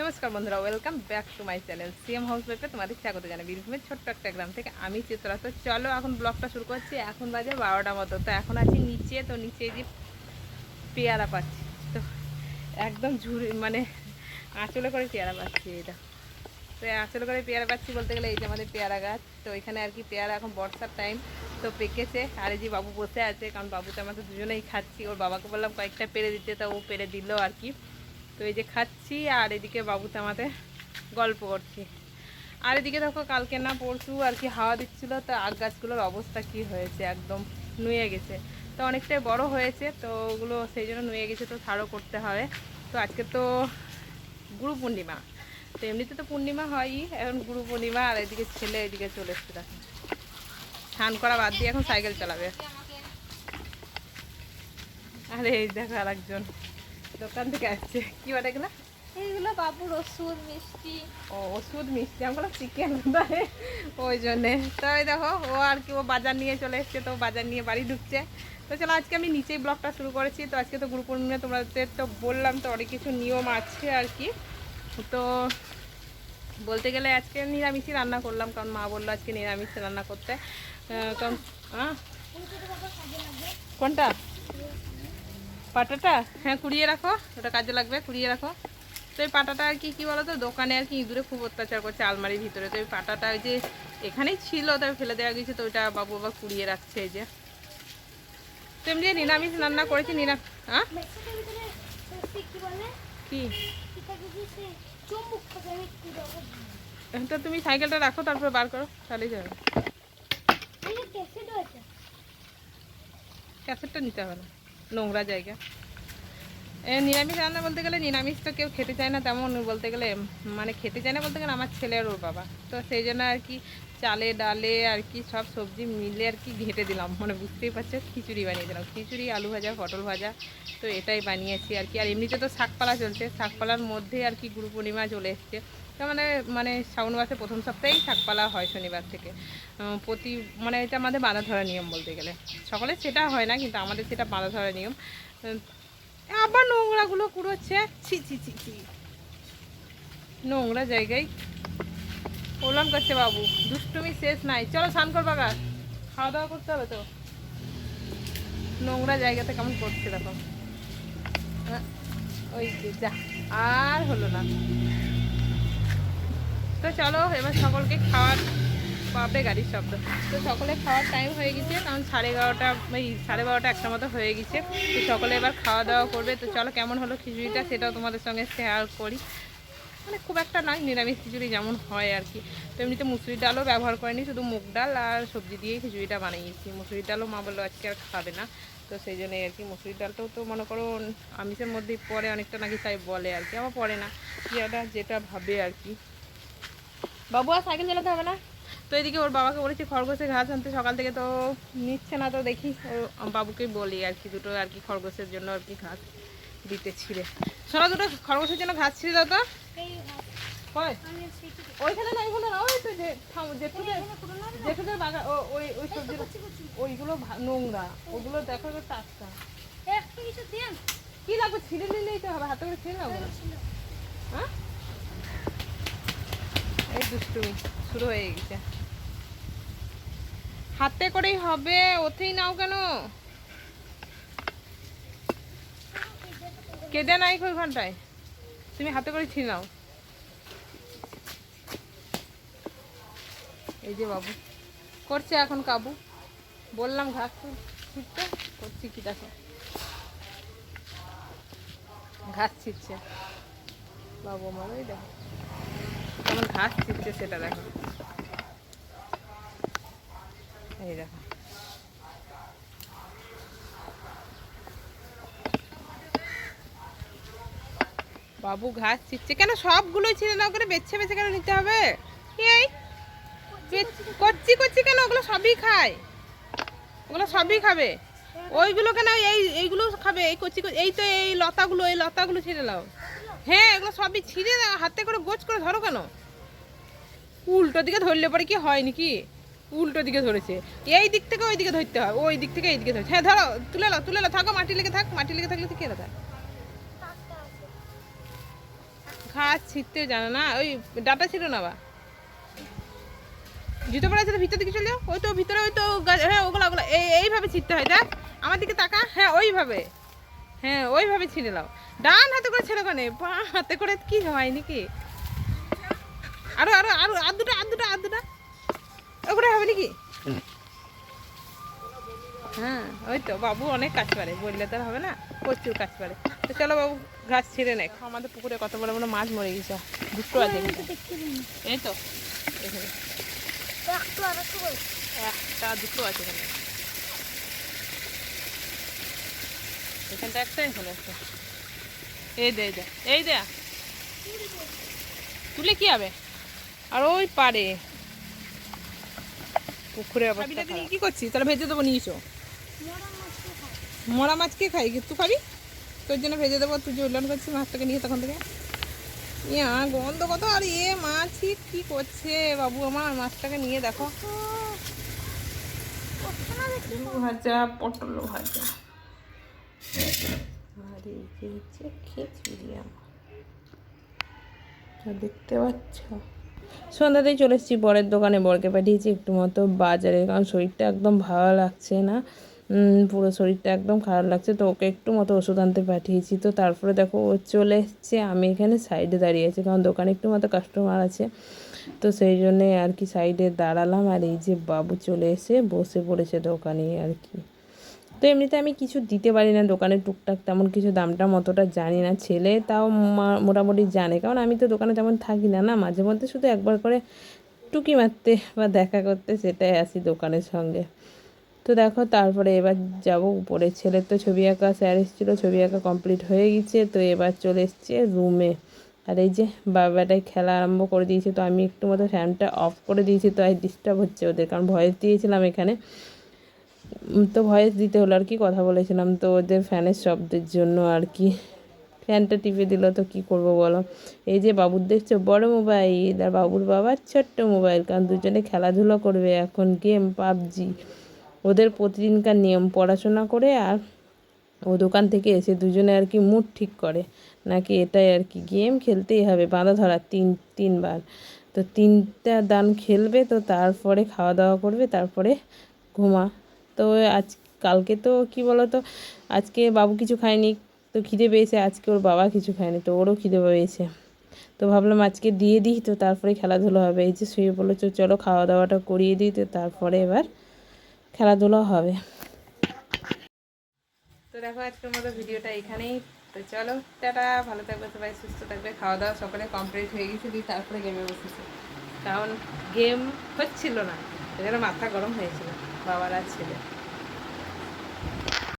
নমস্কার বন্ধুরা welcome back to my channel C M house ওয়েবে তোমাদের স্বাগত জানাই। বীরভূমের ছোট্ট একটা গ্রাম থেকে আমি চিত্রা তো চলো এখন ব্লগটা শুরু করছি, এখন বাজে বারোটা মতো। তো এখন আছি নিচে, তো নিচে যে পেয়ারা পাচ্ছি। তো একদম ঝুড়ি মানে আঁচলে করে পেয়ারা পাচ্ছি এটা। তো আঁচলে করে পেয়ারা পাচ্ছি বলতে গেলে এই যে আমাদের পেয়ারা গাছ। তো এখানে আর কি পেয়ারা এখন বর্ষার টাইম তো পেকেছে। আর এই যে বাবু বসে আছে, কারণ বাবু বাবুতে আমাদের দুজনেই খাচ্ছি। ওর বাবাকে বললাম কয়েকটা পেরে দিতে, তো ও পেরে দিল আর কি। তো এই যে খাচ্ছি, আর এদিকে বাবুতে আমাদের গল্প করছি। আর এদিকে দেখো, কালকে না পরশু আর কি হাওয়া দিচ্ছিল, তো আগ গাছগুলোর অবস্থা কি হয়েছে? একদম নুয়ে গেছে। তো অনেকটাই বড় হয়েছে, তো ওগুলো সেই জন্য নুয়ে গেছে, তো ছাড়ও করতে হবে। তো আজকে তো গুরু পূর্ণিমা। তো এমনিতে তো পূর্ণিমা হয়ই, এখন গুরু পূর্ণিমা, আর এদিকে ছেলে এদিকে চলে এসছে, দেখো। স্নান করা বাদ দিয়ে এখন সাইকেল চালাবে। আরে, এই দেখো আর একজন দোকান থেকে আসছে। কি বলে এগুলো? এইগুলো বাবুর ওষুধ মিষ্টি। ও ওষুধ মিষ্টি আমরা চিকেন ওই জন্যে। তো দেখো ও আর কি ও বাজার নিয়ে চলে এসছে তো বাজার নিয়ে বাড়ি ঢুকছে। তো চলো আজকে আমি নিচেই ব্লগটা শুরু করেছি। তো আজকে তো গুরু পূর্ণিমা তোমাদের তো বললাম তো অনেক কিছু নিয়ম আছে আর কি। তো বলতে গেলে আজকে নিরামিষই রান্না করলাম কারণ মা বলল আজকে নিরামিষ রান্না করতে। কারণ আহ, কোনটা? পাটাটা? হ্যাঁ কুড়িয়ে রাখো। ওটা কাজে লাগবে কুড়িয়ে রাখো। তো এই পাটাটা আর কি কী বলো তো দোকানে আর কি ইঁদুরে খুব অত্যাচার করছে আলমারির ভিতরে। তো এই পাটাটা যে এখানেই ছিল তবে ফেলে দেওয়া গেছে। তো ওইটা বাবু বাবা কুড়িয়ে রাখছে এই যে। তো এমনি নিরামিষ রান্না করেছি নিরা হ্যাঁ কি? তুমি সাইকেলটা রাখো তারপরে বার করো তাহলেই যাবে। ক্যাসেটটা নিতে হবে না। নোংরা জায়গা। নিরামিষ রান্না বলতে গেলে নিরামিষ তো কেউ খেতে চায় না, তেমন বলতে গেলে মানে খেতে চায় না বলতে গেলে আমার ছেলে আর ওর বাবা। তো সেই জন্য আর কি চালে, ডালে আর কি সব সবজি মিলে আর কি ঘেটে দিলাম। মানে বুঝতেই পারছ, খিচুড়ি বানিয়ে দিলাম। খিচুড়ি, আলু ভাজা, পটল ভাজা, তো এটাই বানিয়েছি আর কি। আর এমনিতে তো শাকপালা চলছে, শাকপালার মধ্যেই আর কি গুরু পূর্ণিমা চলে এসছে। তো মানে মানে শ্রাবণ মাসের প্রথম সপ্তাহেই শাকপালা হয় শনিবার থেকে। প্রতি মানে এটা আমাদের বাঁধা ধরা নিয়ম বলতে গেলে। সকলে সেটা হয় না কিন্তু আমাদের সেটা বাঁধা ধরা নিয়ম। আবার নোংরাগুলো কুড়োচ্ছে। ছি ছি ছি ছি। নোংরা জায়গায় ওলান করছে বাবু। দুষ্টুমি শেষ নাই। চলো স্নান করবা গা খাওয়া দাওয়া করতে হবে তো। নোংরা জায়গাতে কেমন করছে দেখো। হ্যাঁ, ওই যা। আর হলো না। তো চলো, এবার সকলকে খাওয়ার পাবে গাড়ির শব্দ। তো সকলে খাওয়ার টাইম হয়ে গেছে, কারণ সাড়ে এগারোটা এই সাড়ে বারোটা একটা মতো হয়ে গেছে। তো সকলে এবার খাওয়া দাওয়া করবে। তো চলো, কেমন হলো খিচুড়িটা সেটাও তোমাদের সঙ্গে শেয়ার করি। মানে খুব একটা নয়, নিরামিষ খিচুড়ি যেমন হয় আর কি। তো এমনিতে মুসুরির ডালও ব্যবহার করিনি, শুধু মুগ ডাল আর সবজি দিয়েই খিচুড়িটা বানিয়েছি। মুসুরির ডালও মা বলল আজকে আর খাবে না। তো সেই জন্যই আর কি, মুসুরির ডালটাও তো মনে করো আমিষের মধ্যেই পরে অনেকটা নাকি তাই বলে আর কি আমার পড়ে না। যেটা যেটা ভাবে আর কি। বাবু আর সাইকেল চালাতে হবে না? তো এদিকে ওর বাবাকে বলেছি খরগোশের ঘাস আনতে সকাল থেকে তো নিচ্ছে না তো দেখি। ও বাবুকে বলি আর কি দুটো আর কি খরগোশের জন্য আর কি ঘাস দিতে ছিঁড়ে। সোনা দুটো খরগোশের জন্য ঘাস ছিঁড়ে দাও তো। ওইখানে না ওইখানে না ওই তো যে থাম জেঠুদের জেঠুদের বাগা ও ওই ওই ওইগুলো নোংরা। ওগুলো দেখো এবার টাটকা। একটা কিছু দেন কি লাগবে? ছিঁড়ে নিলেই তো হবে হাতে করে ছিঁড়ে নেব হ্যাঁ? এই শুরু হয়ে গেছে। হাতে করেই হবে ওতেই নাও কেন? কেটে নাই ওই ঘন্টায়? তুমি হাতে করে ছিঁড়ে নাও। এই যে বাবু, করছে এখন কাবু। বললাম ঘাস ছিটতে করছি কি দেখো। ঘাস ছিটছে বাবু আমার ওই দেখো। কেমন ঘাস ছিটছে সেটা দেখো। এই দেখো। বাবু ঘাস ছিটছে। কেন সবগুলোই ছিঁড়ে নাও করে বেছে বেছে কেন নিতে হবে? এই কচ্ছি কচ্ছি কেন? ওগুলো সবই খায়। ওগুলো সবই খাবে। ওইগুলো কেন এই এইগুলো খাবে? এই কচি কচি- এই তো এই লতাগুলো এই লতাগুলো ছিঁড়ে নাও। হ্যাঁ এগুলো সবই ছিঁড়ে হাতে করে গোছ করে ধরো কেন? উল্টো দিকে ধরলে পরে কি হয় নাকি? উল্টো দিকে ধরেছে। এই দিক থেকে ওই দিকে ধরতে হয়, ওই দিক থেকে এই দিকে ধরছে। হ্যাঁ ধরো, তুলে নাও তুলে নাও, থাকো, মাটি লেগে থাক, মাটি লেগে থাকলে তো কেটে থাক ঘাস ছিটতে জানো না, ওই ডাটা ছিল না বা? জুতো পরে আছে ভিতর দিকে চলে ওই তো ভিতরে, ওই তো হ্যাঁ ওগুলো ওগুলো, এই, এইভাবে ছিটতে হয়, দেখ। আমার দিকে তাকা হ্যাঁ ওইভাবে। হ্যাঁ ওইভাবে ছিঁড়ে নাও। ডান হাতে করে ছেড়ে কোনে বা হাতে করে কি হয় নাকি? আরও আরও আরও আর দুটো আর দুটো আর দুটো। ওগুলো হবে নাকি? হ্যাঁ ওই তো বাবু অনেক কাজ পারে। বললে তো হবে না প্রচুর কাজ পারে। তো চলো বাবু ঘাস ছিঁড়ে নে আমাদের পুকুরে কত বড় বড় মাছ মরে গেছে। দুটো আছে এই তো এখানে। একটা দুটো আছে এখানে। এখানটা একটা এখানে একটা। এই দে এই দে এই দে। তুলে কি হবে? আর ওই পারে। পুকুরে। কি করছিস? তাহলে ভেজে দেবো নিয়েছো মরা মাছকে খায় মরা মাছ কে খাই তুই খাবি? তোর জন্য ভেজে দেবো তুই যে উল্লন করছিস মাছটাকে নিয়ে তখন থেকে। ইয়া গন্ধ কত? আর এ মাছই কি করছে বাবু আমার? মাছটাকে নিয়ে দেখো। ভাজা পটল ভাজা। আর এই যে হচ্ছে খিচুড়ি দেখতে পাচ্ছ? সন্ধ্যাতেই চলে এসেছি বরের দোকানে। বরকে পাঠিয়েছি একটু মতো বাজারে, কারণ শরীরটা একদম ভালো লাগছে না। পুরো শরীরটা একদম খারাপ লাগছে। তো ওকে একটু মতো ওষুধ আনতে পাঠিয়েছি। তো তারপরে দেখো, ও চলে এসছে। আমি এখানে সাইডে দাঁড়িয়ে আছি, কারণ দোকানে একটু মতো কাস্টমার আছে। তো সেই জন্যে আর কি সাইডে দাঁড়ালাম। আর এই যে বাবু চলে এসে বসে পড়েছে দোকানে আর কি। তো এমনিতে আমি কিছু দিতে পারি না দোকানে টুকটাক, তেমন কিছু দামটা মতোটা জানি না। ছেলে তাও মোটামুটি জানে, কারণ আমি তো দোকানে তেমন থাকি না না? মাঝে মধ্যে শুধু একবার করে টুকি মারতে বা দেখা করতে সেটাই আসি দোকানের সঙ্গে। তো দেখো, তারপরে এবার যাব উপরে। ছেলের তো ছবি আঁকা স্যার এসেছিল, ছবি আঁকা কমপ্লিট হয়ে গেছে, তো এবার চলে এসছে রুমে। আর এই যে বাবাটাই খেলা আরম্ভ করে দিয়েছে, তো আমি একটু মতো ফ্যানটা অফ করে দিয়েছি, তো আজ ডিস্টার্ব হচ্ছে ওদের, কারণ ভয়েস দিয়েছিলাম এখানে। তো ভয়েস দিতে হলো আর কি, কথা বলেছিলাম তো ওদের ফ্যানের শব্দের জন্য আর কি। ফ্যানটা টিপে দিল, তো কি করব বলো? এই যে বাবুর দেখছ, বড় মোবাইল আর বাবুর বাবার ছোট্ট মোবাইল কারণ দুজনে খেলাধুলা করবে এখন গেম পাবজি। ওদের প্রতিদিনকার নিয়ম, পড়াশোনা করে আর ও দোকান থেকে এসে দুজনে আর কি মুড ঠিক করে। নাকি এটাই আর কি গেম খেলতেই হবে, বাঁধা ধরা তিন, তিনবার। তো তিনটা দান খেলবে, তো তারপরে খাওয়া দাওয়া করবে, তারপরে ঘুমা তো আজ কালকে তো কি বলো তো আজকে বাবু কিছু খায়নি তো খিদে পেয়েছে আজকে ওর বাবা কিছু খায়নি তো ওরও খিদে পেয়েছে। তো ভাবলাম আজকে দিয়ে দিই তো তারপরে খেলাধুলা হবে এই যে শুয়ে বলল "চো, চলো খাওয়া দাওয়াটা করিয়ে দিই তো তারপরে এবার খেলাধুলা হবে। তো দেখো আজকের মতো ভিডিওটা এখানেই তো চলো টাটা ভালো থাকবে সবাই সুস্থ থাকবে খাওয়া দাওয়া সকালে কমপ্লিট হয়ে গেছে দিয়ে তারপরে গেমে বসেছে। কারণ গেম হচ্ছিল না সেজন্য মাথা গরম হয়েছিল। বাবার আর ছেলে।